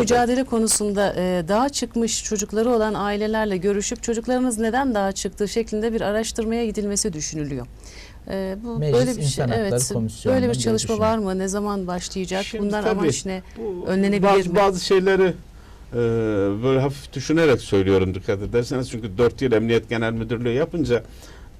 mücadele konusunda e, dağa çıkmış çocukları olan ailelerle görüşüp çocuklarınız neden dağa çıktı şeklinde bir araştırmaya gidilmesi düşünülüyor. E, bu Meclis böyle bir şey, İnsan Hakları evet. Böyle bir çalışma var mı? Ne zaman başlayacak? Şimdi Bundan tabii amaç ne? Bu Önlenebilir bazı, mi? Bazı şeyleri e, böyle hafif düşünerek söylüyorum dikkat ederseniz. Çünkü 4 yıl Emniyet Genel Müdürlüğü yapınca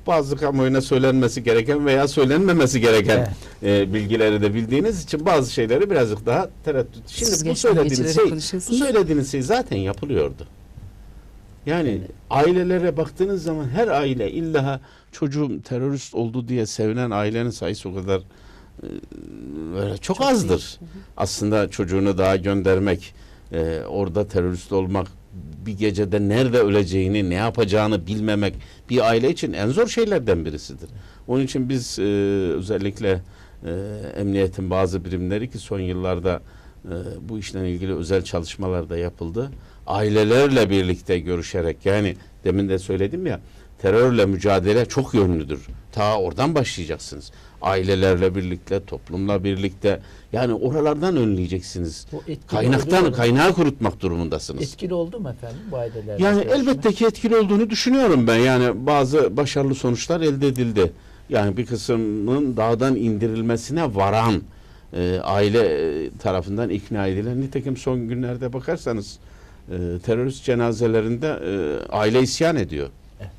bazı kamuoyuna söylenmesi gereken veya söylenmemesi gereken e, bilgileri de bildiğiniz için bazı şeyleri birazcık daha tereddüt. Şimdi Siz bu söylediğiniz şey, bu söylediğiniz şey zaten yapılıyordu. Yani ailelere baktığınız zaman her aile illa çocuğum terörist oldu diye sevinen ailenin sayısı o kadar e, böyle çok, Çok azdır. değil. Hı hı. Aslında çocuğunu daha göndermek, e, orada terörist olmak, bir gecede nerede öleceğini, ne yapacağını bilmemek bir aile için en zor şeylerden birisidir. Onun için biz e, özellikle e, emniyetin bazı birimleri ki son yıllarda e, bu işle ilgili özel çalışmalar da yapıldı. Ailelerle birlikte görüşerek yani demin de söyledim ya terörle mücadele çok yönlüdür. Ta oradan başlayacaksınız. Ailelerle birlikte, toplumla birlikte yani oralardan önleyeceksiniz. Kaynaktan kaynağı kurutmak durumundasınız. Etkili oldu mu efendim bu ailelerle? Yani görüşme? elbette ki etkili olduğunu düşünüyorum ben. Yani bazı başarılı sonuçlar elde edildi. Yani bir kısmının dağdan indirilmesine varan e, aile e, tarafından ikna edilen. Nitekim son günlerde bakarsanız e, terörist cenazelerinde e, aile isyan ediyor. Evet.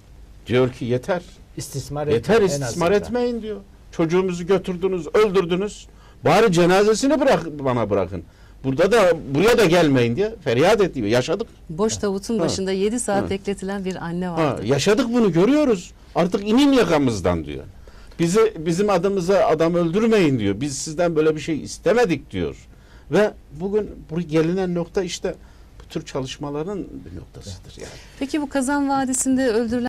Diyor ki yeter. İstismar Yeter etmeyin istismar etmeyin diyor. Çocuğumuzu götürdünüz, öldürdünüz. Bari cenazesini bırak bana bırakın. Burada da buraya da gelmeyin diye feryat ediyor. Yaşadık. Boş tavutun Ha. başında 7 saat Ha. bekletilen bir anne Ha, vardı. yaşadık bunu görüyoruz. Artık inin yakamızdan diyor. Bizi bizim adımıza adam öldürmeyin diyor. Biz sizden böyle bir şey istemedik diyor. Ve bugün bu gelinen nokta işte bu tür çalışmaların bir noktasıdır yani. Peki bu Kazan Vadisi'nde öldürülen